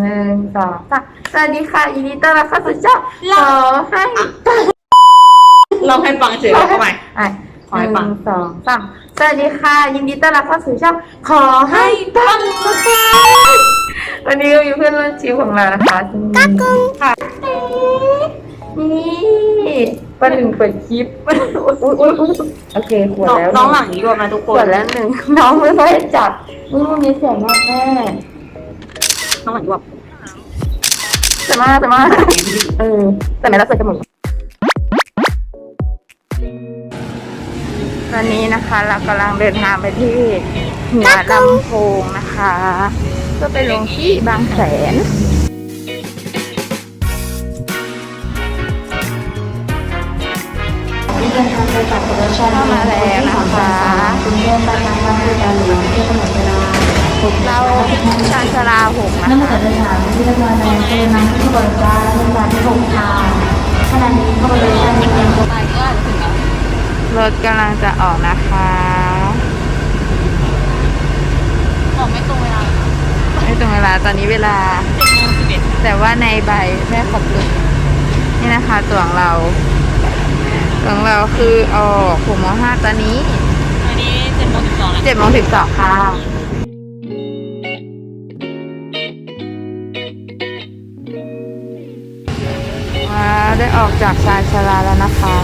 หนึ่งสองสามสวัสดีค่ะยินดีต้อนรับเข้าสู่ช่องขอให้เราให้ฟังเฉยๆเข้าไปอะขอให้หปัง นึ่งสองสามสวัสดีค่ะ ยินดีต้อนรับเข้าสู่ช่องขอให้ปังนะคะวันนี้ก็มีเพื่อนร่วมชีวิตของเรานะคะกักกุ้งค่ะนี่ประหนึ่งเปิดคลิปอุ๊ยอุ๊ยอุ๊ยอุ๊ยโอเคขวดน้องแล้วน้องหลังนี้รวมนะทุกคขวนดแล้วหนึ่งน้องไม่ค่อยจับนี่มันมีเสียงมากแม่ น้องหลังรวมแต่มากแต่มากเออแต่ไม่รับใส่จมูกตอนนี้นะคะเรากำลังเดินทางไปที่หัวลำโพงนะคะเพื่อไปลงที่บางแสนที่เดินทางไปกับรถชาเข้ามาแล้วนะคะคุณ เพื่อนบางทางบริการหลวงที่กำหนดเวลาเราชานชาลาหกนะเนื่องคะจากเดินทางที่เรียบร้อยแล้วจะนำที่บริการเรื่องการที่หกทางขณะนี้ขบวนรถชาติยังคงรถกำลังจะออกนะคะบอกไม่ตรงเวลาไม่ตรงเวลาตอนนี้เวลาเจ็ดโมงสิบเอ็ดแต่ว่าในใบแม่ขอบคุณนี่นะคะตัวของเราตัวของเราคือออกหกโมงห้าตอนนี้อันนี้เจ็ดโมงสิบสองแล้วเจ็ดโมงสิบสองค่ะ ออกจากชานชาลาแล้วนะคะ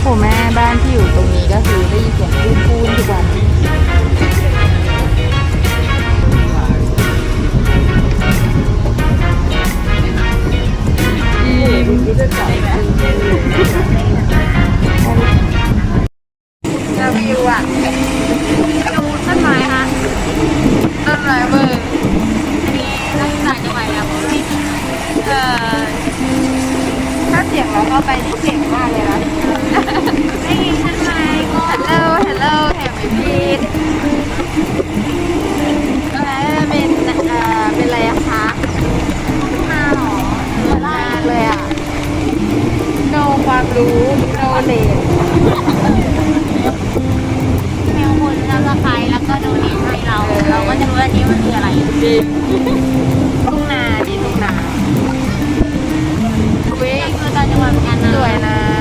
โหแม่บ้านที่อยู่ตรงนี้ก็คือได้ยินเสียงพูนพูนทุกวันจะวิวอะดูต้นไม้ฮะต้นไม้เบอร์ นักศึกษาจะไปแล้ว เอ่อ ถ้าเสียงเราเข้าไปนี่เสียงมากเลยนะได้ยินฉันไหมก็ Hello Hello แฮมปี้พีทอะไรเป็นเอ่อเป็นอะไรอะคะมาหรอเยอะมากเลยอะ no ความรู้ no เลนแมวคนแล้วก็ใครแล้วก็โดเนทให้เรา เราก็จะรู้ว่านี้มันคืออะไรดีทุ่งนาดีทุ่งนา สวยนะ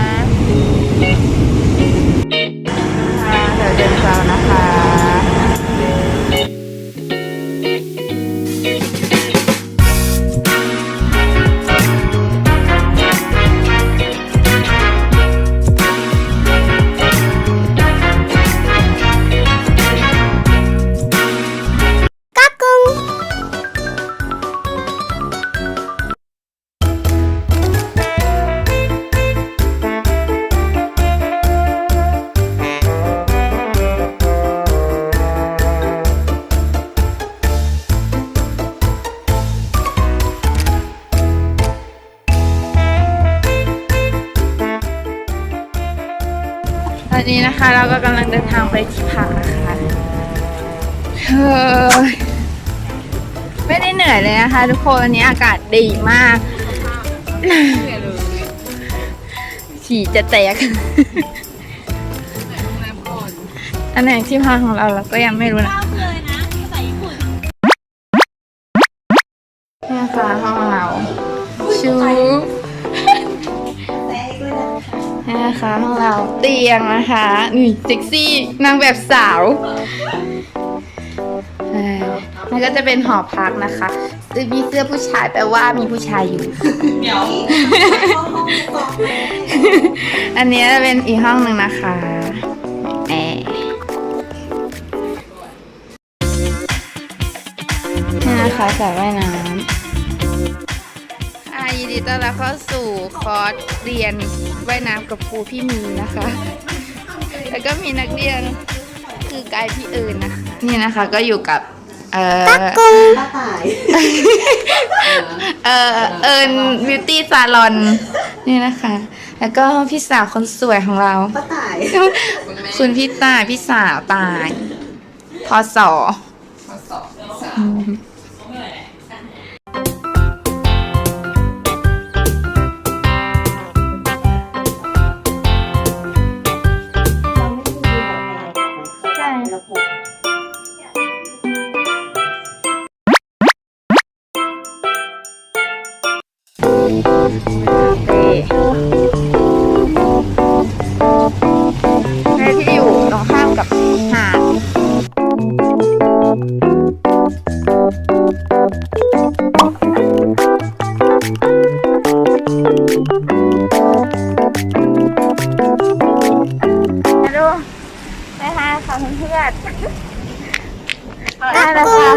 นื่อยเลยนะคะ ทุกคนวันนี้อากาศดีมาก ฉี่จะแตกอันไหนที่พักของเราเราก็ยังไม่รู้นะเลยนะภาษาญี่ปุ่ะห้องเราชูนี่นะคะห้องเราเตียงนะคะนี่เซ็กซี่นางแบบสาว มันก็จะเป็นหอพักนะคะซึ่งมีเสื้อผู้ชายแปลว่ามีผู้ชายอยู่ เดี๋ยวอันนี้จะเป็นอีกห้องหนึ่งนะคะแอร์นี่นะคะสระว่ายน้ำยินดีต้อนรับเข้าสู่คอร์สเรียนว่ายน้ำกับครูพี่มีนะคะ แล้วก็มีนักเรียนคือกายพี่เอิญนะคะ นี่นะคะก็อยู่กับ เอ่อป้าตายเอ่อเอิญบิวตี้ซาลอนนี่นะคะ แล้วก็พี่สาวคนสวยของเรา ป้าตายคุณพี่ตายพี่สาวตายพศอืมใช่ แม่ที่อยู่ตรงข้ามกับหาดฮัลโหลไปหาค่ะเพื่อนๆได้แล้วค่ะ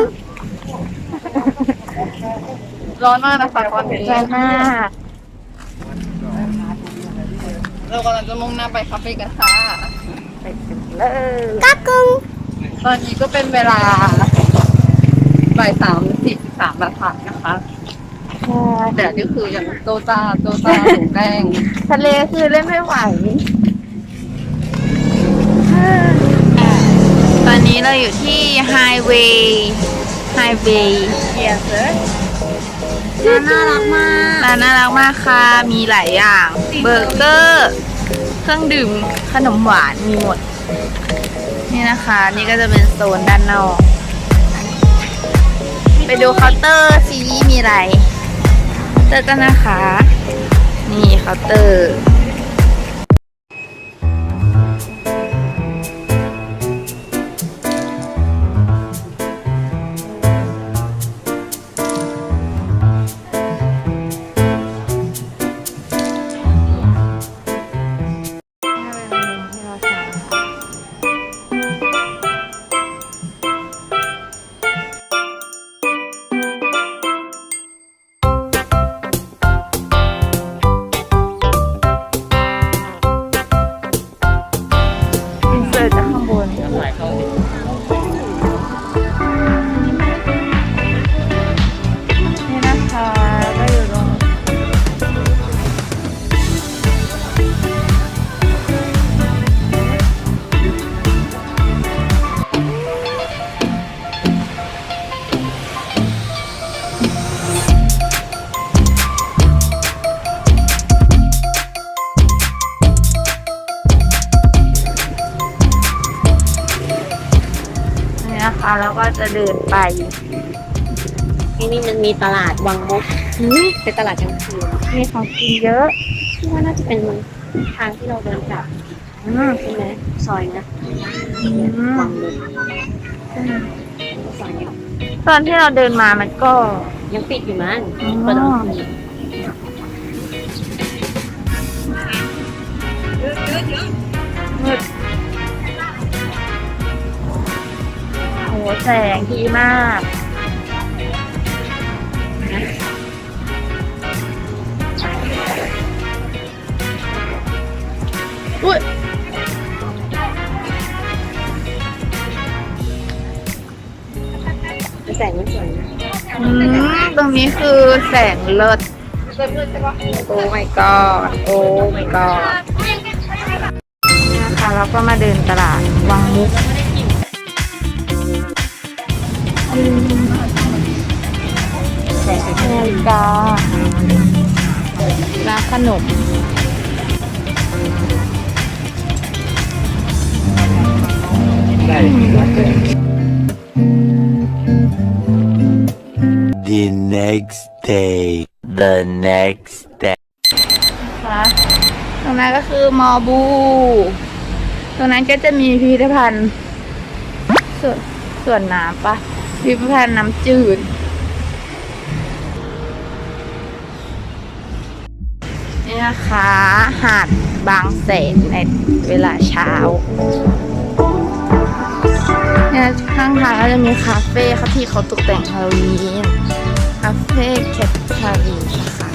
ร้อนมากนะคะตอนนี้ร้อนมาก เรากำลังจะมุ่งห น้าไปคาเฟ่กันค่ะไปถึงเลยตอนนี้ก็เป็นเวลาบ่ายสามสี่สิบสามนาทีนะคะแต่นี่คือยังโตจ้าโตจ้าหนูแดงทะเลคือเล่นไม่ไหว ตอนนี้เราอยู่ที่ไฮเวย์ไฮเวย์เกียร์เซิร์น่ารักมากร้านน่ารักมากค่ะ มีหลายอย่าง เบอร์เกอร์ เครื่องดื่มขนมหวานมีหมด นี่นะคะ นี่ก็จะเป็นโซนด้านนอก ไปดูเคาน์เตอร์ซีมีอะไรเจอกันนะคะ นี่เคาน์เตอร์ ไปที่นี่มันมีตลาดวังมุกเป็นตลาดกลางคืนมีของกินเยอะที่ว่าน่าจะเป็นทางที่เราเดินกลับอืมใช่ไหมซอยนะอืมวังมุกซอยนี้ตอนที่เราเดินมามันก็ยังปิดอยู่มั้งอ๋อเปิดตอน แสงดีมากอุ้ยแสงมันสวยนะอืมตรงนี้คือแสงเลิศโอ้ my god โอ้ my god นะคะเราก็มาเดินตลาดวังมุกอืม นาฬิการ้านขนม The next day. The next day. นะคะตรงนั้นก็คือมอบู ตรงนั้นก็จะมีพิพิธภัณฑ์ส่วนส่วนน้ำปะ พิพิธภัณฑ์น้ำจืด นี่นะคะ หาดบางแสนในเวลาเช้าเนี่ยข้างทางก็จะมีคาเฟ่ครับที่เขาตกแต่งฮาโลวีนคาเฟ่แคทคารีนะคะ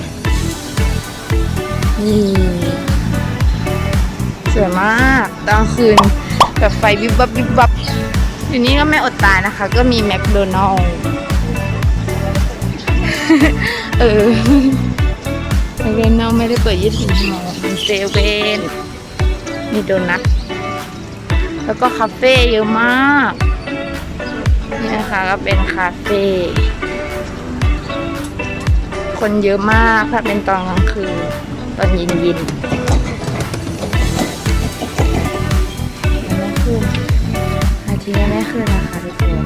นี่สวยมากตอนคืนแบบไฟวิบวับวิบวับ อยู่นี่ก็ไม่อดตายนะคะ ก็มีแมคโดนัลล์เออแมคโดนัลล์ไม่ได้เปิดยี่สิบชั่วโมงเซเว่นมีโดนัทแล้วก็คาเฟ่เยอะมากนี่นะคะก็เป็นคาเฟ่คนเยอะมากถ้าเป็นตอนกลางคืนตอนย็นเย็นๆ ปีนี้ไม่ขึ้นนะคะทุกคน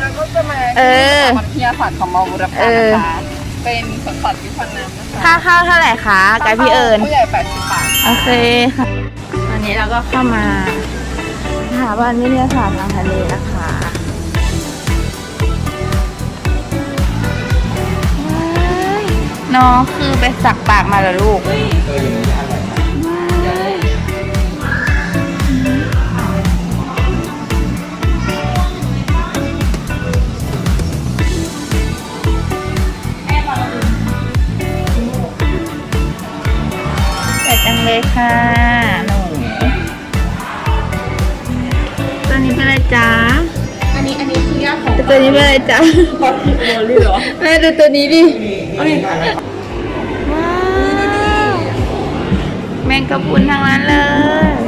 เราก็จะมาเออวิทยาศาสตร์ของมอบุรพานะคะ เป็นสวนสัตว์ที่พันน้ำนะคะค่าเข้าเท่าไหร่คะกายพี่เอิญผู้ใหญ่80บาทโอเคค่ะ ตอนนี้เราก็เข้ามาสถาบันวิทยาศาสตร์ทางทะเลนะคะ น้องคือไปสักปากมาแล้วลูกเสร็จจังเลยค่ะหนูตัวนี้เป็นอะไรจ๊ะอันนี้อันนี้คือยาของตัวนี้เป็นอะไรจ๊ะโมลี่เหรอแม่ดูตัวนี้ดิเอาดิ ว้าว แมงกะพรุนทางนั้นเลย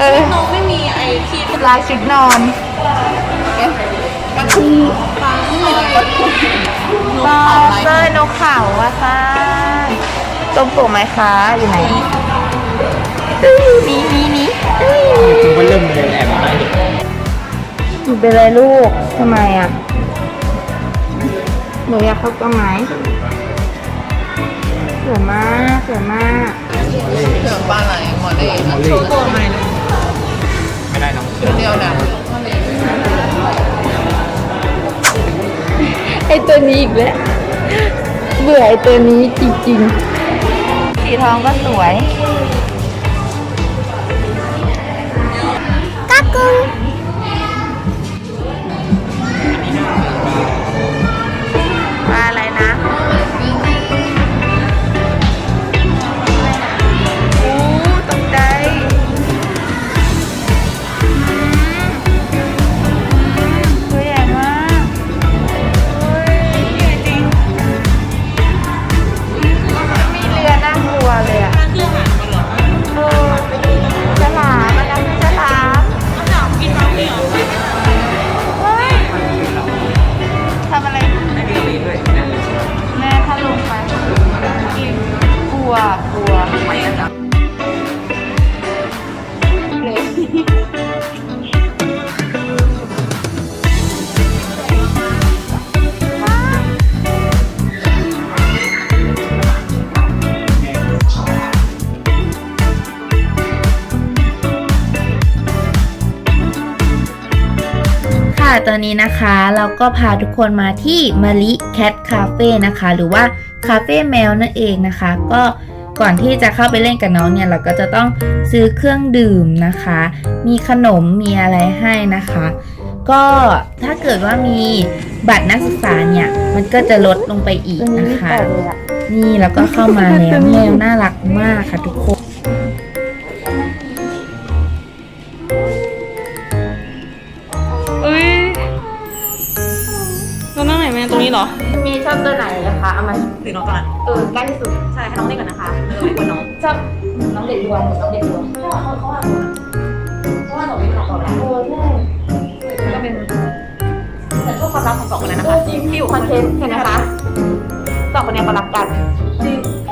เม่าเลยนะเออน้องไม่มีไอ้ที่ลายชุดนอนปลาทูปลาไม่มีปลาทูปลาเส้ยนกเขาอะค่ะตรงปกไหมคะอยู่ไหนนี่นี่นี่คือมันเริ่มเลยแอบมาให้เห็นหนูเป็นไรลูกทำไมอะหนูอยากเข้ากล้องไหมสวยมากสวยมากเสือปลาไหลหมดเลยนะโชว์ตัวไหมไม่ ได้น้องเดียวนะไอตัวนี้อีกแล้ว เบื่อไอตัวนี้จริงๆ สีทองก็สวย กักกุง อนนี้นะคะ เราก็พาทุกคนมาที่มาริแคทคาเฟ่นะคะ หรือว่าคาเฟ่แมวนั่นเองนะคะ ก็ก่อนที่จะเข้าไปเล่นกับน้องเนี่ย เราก็จะต้องซื้อเครื่องดื่มนะคะ มีขนมมีอะไรให้นะคะ ก็ถ้าเกิดว่ามีบัตรนักศึกษาเนี่ย มันก็จะลดลงไปอีกนะคะ นี่แล้วก็เข้ามาแล้วแมวน่ารักมากค่ะทุกคน อบตัวไหนนะคะ เอามาหรือน้องก่อนเออใกล้ที่สุดใช่ให้น้องเล่นก่อนนะคะเออไม่ควรน้องชอบน้องเด็กดวงน้องเด็กดวงเพราะว่าหนูไม่ได้บอกแล้วโอ้ใช่ก็เป็นแต่ชอบความรักของสองคนนั้นนะคะที่อยู่คอนเทนต์เห็นไหมคะสองคนเนี้เขารักกัน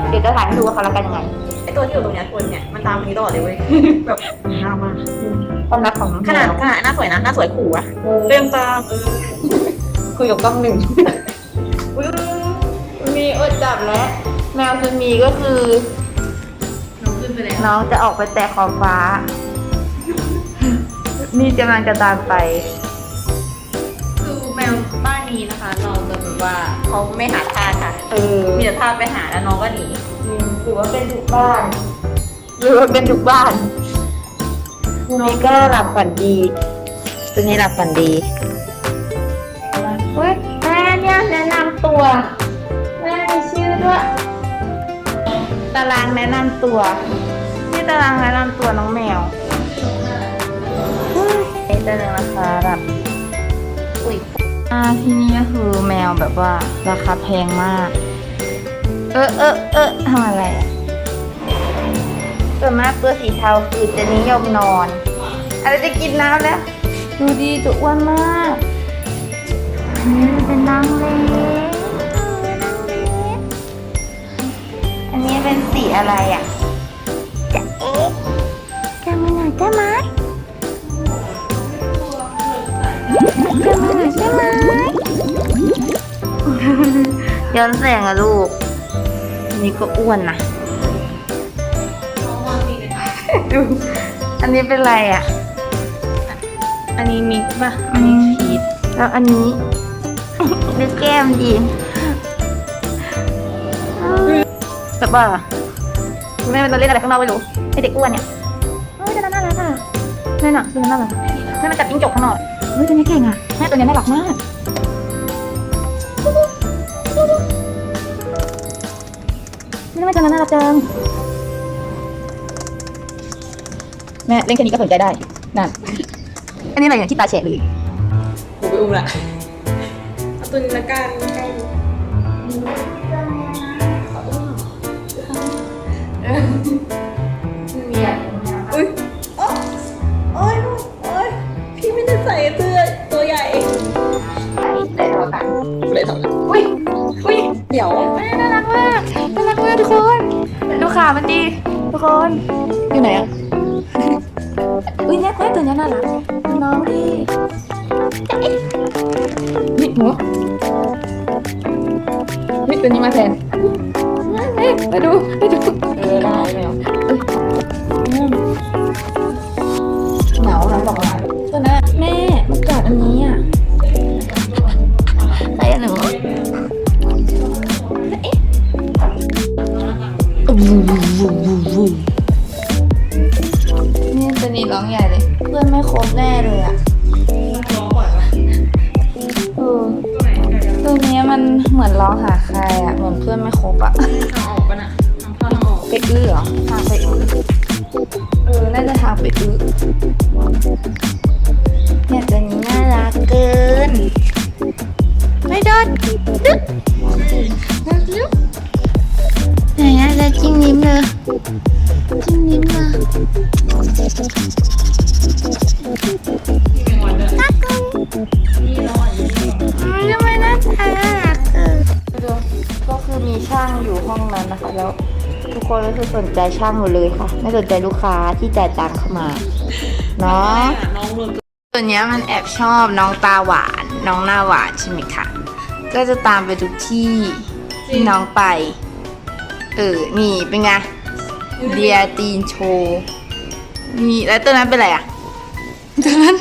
เดี๋ยวจะถ่ายให้ดูว่าเขารักกันยังไงไอตัวที่อยู่ตรงเนี้ยตัวเนี่ยมันตามคนนี้ตลอดเลยเว้ยแบบน่ามากความรักของน้องขนาดแมวขนาดหน้าสวยนะหน้าสวยขู่อะเต็มตามเออคุยกับกล้องหนึ่ง มีอดจับแล้วแมวจะมีก็คือน้องขึ้นไปแล้วน้องจะออกไปแตะขอบฟ้า นี่กำลังจะตามไป คือแมวบ้านนี้นะคะ เราจะแบบว่าเขาไม่หาทานค่ะ เออมีแต่ทานไปหาแล้วน้องก็หนีถือว่าเป็นทุกบ้าน หรือว่าเป็นทุกบ้านนี่ก็หลับฝันดีตัวนี้หลับฝันดีเฮ้ยแม่เนี่ยแนะนำตัวแม่มีชื่อ ด้วยตารางแนะนำตัวนี่ตารางแนะนำตัวน้องแมวเฮ้ยนี่ตัวหนึงนะคะแบบอุ้ยอ่าที่นี่ก็คือแมวแบบว่าราคาแพงมาก เออเออเออทำอะไรอะส่วนมากตัวสีเทาคือจะนิยมนอนอะไรจะกินน้ำแล้ว ดูดีตัวอ้วนมาก นี่เป็นนางเล็ก นนี้เป็นสีอะไรอะจะเอ๊ะจะมาหน่อยได้ไหมจะมาหน่อยได้ไหมย้อนแสงอะลูก อันนี้ก็อ้วนนะดูอันนี้เป็นอะไรอะ อันนี้มิกซ์ป่ะ อันนี้ชีสแล้วอันนี้ดูแก้มดี แบบว่าแม่มันเล่นอะไรข้างนอกไม่รู้ไอเด็กอ้วนเนี่ยเฮ้ยตัวนั้นน่ารักอะแม่น่ะตัวนั้นน่ารักแม่มันจับจิ้งจกข้างนอกเฮ้ยตัวนี้เก่งอะแม่ตัวนี้น่ารักมากนี่ไมตัวนั้นน่ารักจังแม่เล่นแค่นี้ก็สนใจได้นั่นอันนี้อะไรเนี่ยที่ตาแฉะเลยกูไปอุ้มละเอาตัวนี้ละกัน มีอุ้ยโอ๊ะโอ๊ยโอ๊ยพี่ไม่ได้ใส่เสื้อตัวใหญ่ได้แล้วค่ะเลยทำอุ้ยอุ้ยเดี๋ยวน่ารักมากน่ารักมากทุกคนดูขามันดีทุกคนอยู่ไหนอะอุ้ยเนี่ยแม่ตัวเนี้ยน่ารักดูน้องดิจ๊ะเอ๊ะนี่หนูนี่ตัวนี้มาแทนเอ๊ะมาดูมาดู อได้แล้วหนาวนะบอกว่าตัวนั้นแม่มันกัดอันนี้อะ แล้วทุกคนก็คือสนใจช่างหมดเลยค่ะ ไม่สนใจลูกค้าที่จ่ายตังค์เข้ามาเนาะน้องรวมตัวเนี้ยมันแอบชอบน้องตาหวาน น้องหน้าหวานใช่ไหมคะก็จะตามไปทุกที่ที่น้องไป เออ นี่เป็นไงเดียตีนโชว์นี่แล้วตัวนั้นเป็นอะไรอะตัวนั้น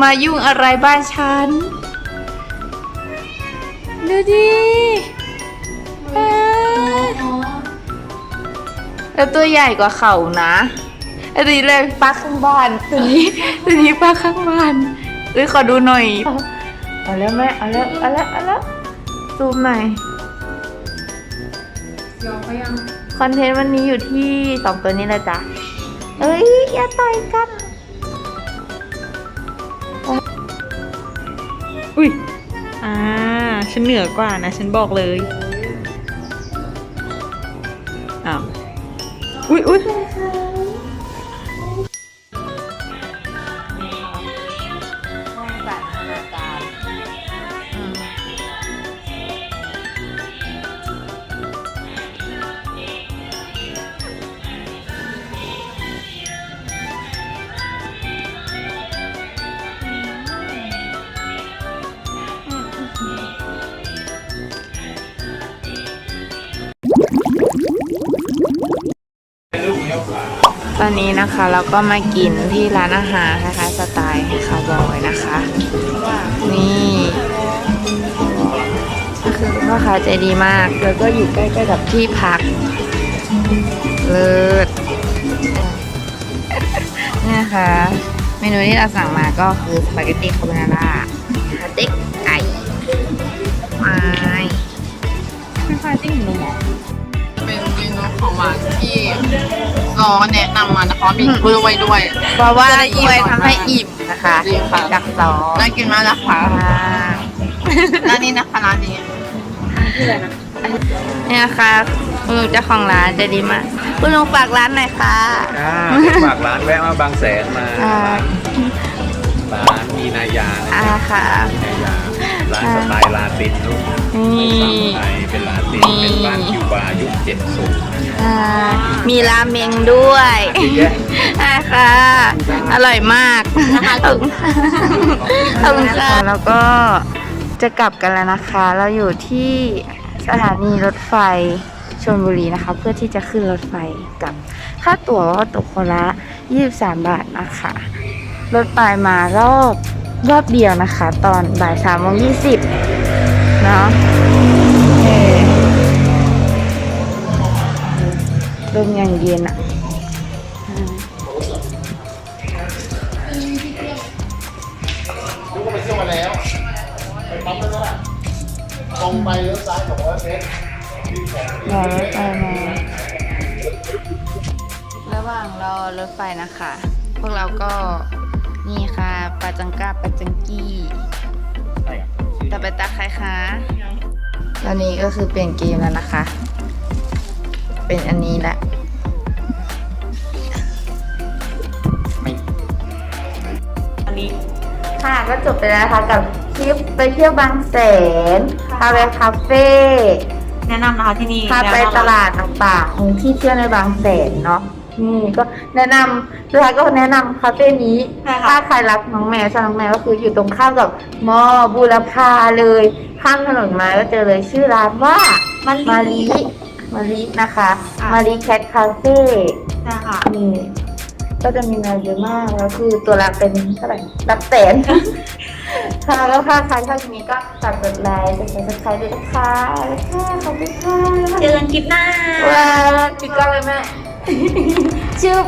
มายุ่งอะไรบ้านฉัน ดูดิเอ้ย แล้วตัวใหญ่กว่าเขานะอันนี้เลยปักข้างบ้านตัวนี้ตัวนี้ปักข้างบ้านเอ้ยขอดูหน่อย เอาแล้วแม่เอาแล้วเอาแล้วเอาแล้วซูมหน่อยคอนเทนต์วันนี้อยู่ที่สองตัวนี้เลยจ้ะเอ้ยอย่าต่อยกัน อุ้ยอ่า ฉันเหนือกว่านะ ฉันบอกเลย อุ้ยอุ้ย ตอนนี้นะคะเราก็มากินที่ร้านอาหารนะคะสไตล์คาวบอยนะคะ นี่ก็คือพ่อค้าใจดีมาก แล้วก็อยู่ใกล้ๆกับที่พัก เลิศนี่นะคะเมนูที่เราสั่งมาก็คือสปาเกตตี้คาโบนาร่าสเต็กไก่ไม้ไม่ค่อยจิ้งหนูหมอเป็นเมนูของหวานที่ น้องแนะนำมานะคะมีกล้วยด้วย เพราะว่ากล้วยทำให้อิ่มนะคะจริงค่ะ กับซอสน่ากินมากนะคะอ่าร้านนี้นะคะร้านนี้นี่นะคะคุณลุงเจ้าของร้านใจดีมากคุณลุงฝากร้านหน่อยค่ะ อ่าฝากร้านแวะมาบางแสนมาอ่า ร้านมีนายานะอ่าค่ะ มีนายาร้านสไตล์ลาตินลูกนี่สามไทยเป็นลาตินนี่เป็นบ้านคิวบาร์ยุคเจ็ดศูนย์อ่ามีราเมงด้วยเยอะแยะอ่าค่ะ อร่อยมากขอบคุณขอบคุณค่ะ แล้วก็จะกลับกันแล้วนะคะ เราอยู่ที่สถานีรถไฟชลบุรีนะคะ เพื่อที่จะขึ้นรถไฟกลับค่าตั๋วก็ตกคนละ 23 บาทนะคะ รถไฟมารอบ รอบเดียวนะคะ ตอนบ่ายสามโมงยี่สิบเนาะเออลมอย่างเย็นอะรอรถไฟมา ระหว่างรอรถไฟนะคะ พวกเราก็ ปาจังก้าปาจังกี้ตาไปตาใครคะตอนนี้ก็คือเปลี่ยนเกมแล้วนะคะ เป็นอันนี้แหละอันนี้ค่ะก็จบไปแล้วนะคะกับคลิปไปเที่ยวบางแสนพาไปคาเฟ่แนะนำนะคะที่นี่พาไปตลาดต่างๆที่เที่ยวในบางแสนเนาะ นี่ก็แนะนำสุดท้ายก็แนะนำคาเฟ่นี้ถ้าใครรักน้องแมวชอบน้องแมวก็คืออยู่ตรงข้ามกับมอบูรพาเลย ข้ามถนนมาก็เจอเลยชื่อร้านว่ามารีมารีนะคะมารีแคทคาเฟ่นะคะนี่ ก็จะมีแมวเยอะมาก แล้วคือตัวละเป็นเท่าไหร่รับแสน ค่ะแล้วค่ะใครชอบคลิปนี้ก็ฝากกดไลค์กดแชร์กดไลค์ด้วยนะคะแล้วค่ะขอบคุณค่ะเจอกันคลิปหน้า ว้าวปิดกล้องเลยแม่ ชื่อ